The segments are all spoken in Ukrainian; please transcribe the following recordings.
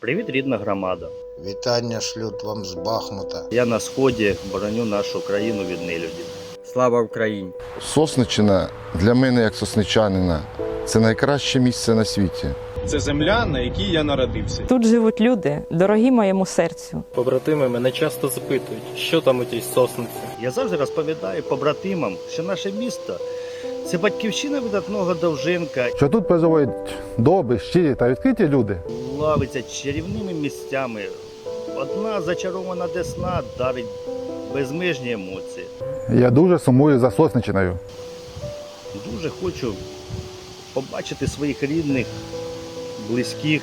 Привіт, рідна громада. Вітання шлють вам з Бахмута. Я на сході бороню нашу країну від нелюдів. Слава Україні! Сосниччина для мене, як сосничанина, це найкраще місце на світі. Це земля, на якій я народився. Тут живуть люди, дорогі моєму серцю. Побратими мене часто запитують, що там у тій сосниці. Я завжди розповідаю побратимам, що наше місто це батьківщина видатного Довженка, що тут проживають добрі, щирі та відкриті люди. лавиться чарівними місцями. Одна зачарована десна дарить безмежні емоції. Я дуже сумую за Сосничиною. Дуже хочу побачити своїх рідних, близьких,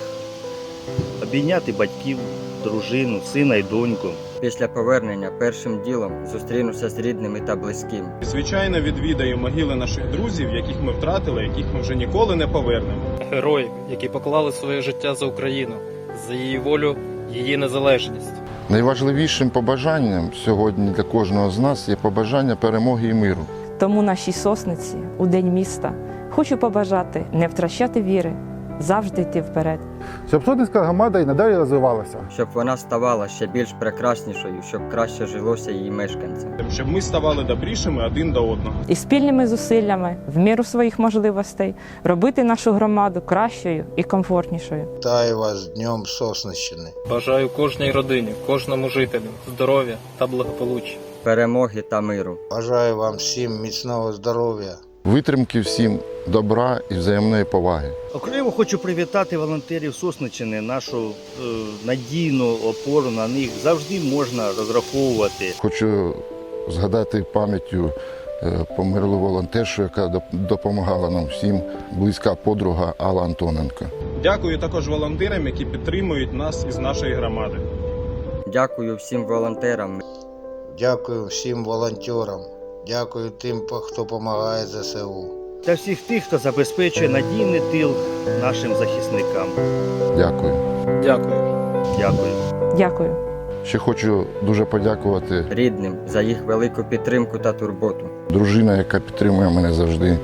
обійняти батьків, дружину, сина і доньку. Після повернення першим ділом зустрінуся з рідними та близькими. Звичайно, відвідаю могили наших друзів, яких ми втратили, яких ми вже ніколи не повернемо. Героїв, які поклали своє життя за Україну, за її волю, її незалежність. Найважливішим побажанням сьогодні для кожного з нас є побажання перемоги і миру. Тому нашій сосниці у день міста хочу побажати не втрачати віри, завжди йти вперед. Щоб Сотницька громада і надалі розвивалася. Щоб вона ставала ще більш прекраснішою, щоб краще жилося її мешканцям. Щоб ми ставали добрішими один до одного. І спільними зусиллями, в міру своїх можливостей, робити нашу громаду кращою і комфортнішою. Вітаю вас з Днем Соснищини. Бажаю кожній родині, кожному жителю здоров'я та благополуччя. Перемоги та миру. Бажаю вам всім міцного здоров'я. Витримки всім, добра і взаємної поваги. Окремо хочу привітати волонтерів Сосничини, нашу е, надійну опору на них завжди можна розраховувати. Хочу згадати пам'яттю е, померлу волонтершу, яка допомагала нам всім, близька подруга Алла Антоненко. Дякую також волонтерам, які підтримують нас із нашої громади. Дякую всім волонтерам. Дякую всім волонтерам. Дякую тим, хто допомагає ЗСУ. Та всіх тих, хто забезпечує надійний тил нашим захисникам. Дякую. Дякую. Дякую. Дякую. Ще хочу дуже подякувати Рідним за їх велику підтримку та турботу. дружина, яка підтримує мене завжди е,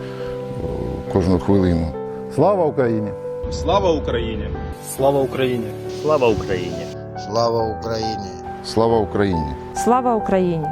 кожну хвилину. Слава Україні! Слава Україні! Слава Україні! Слава Україні! Слава Україні! Слава Україні! Слава Україні!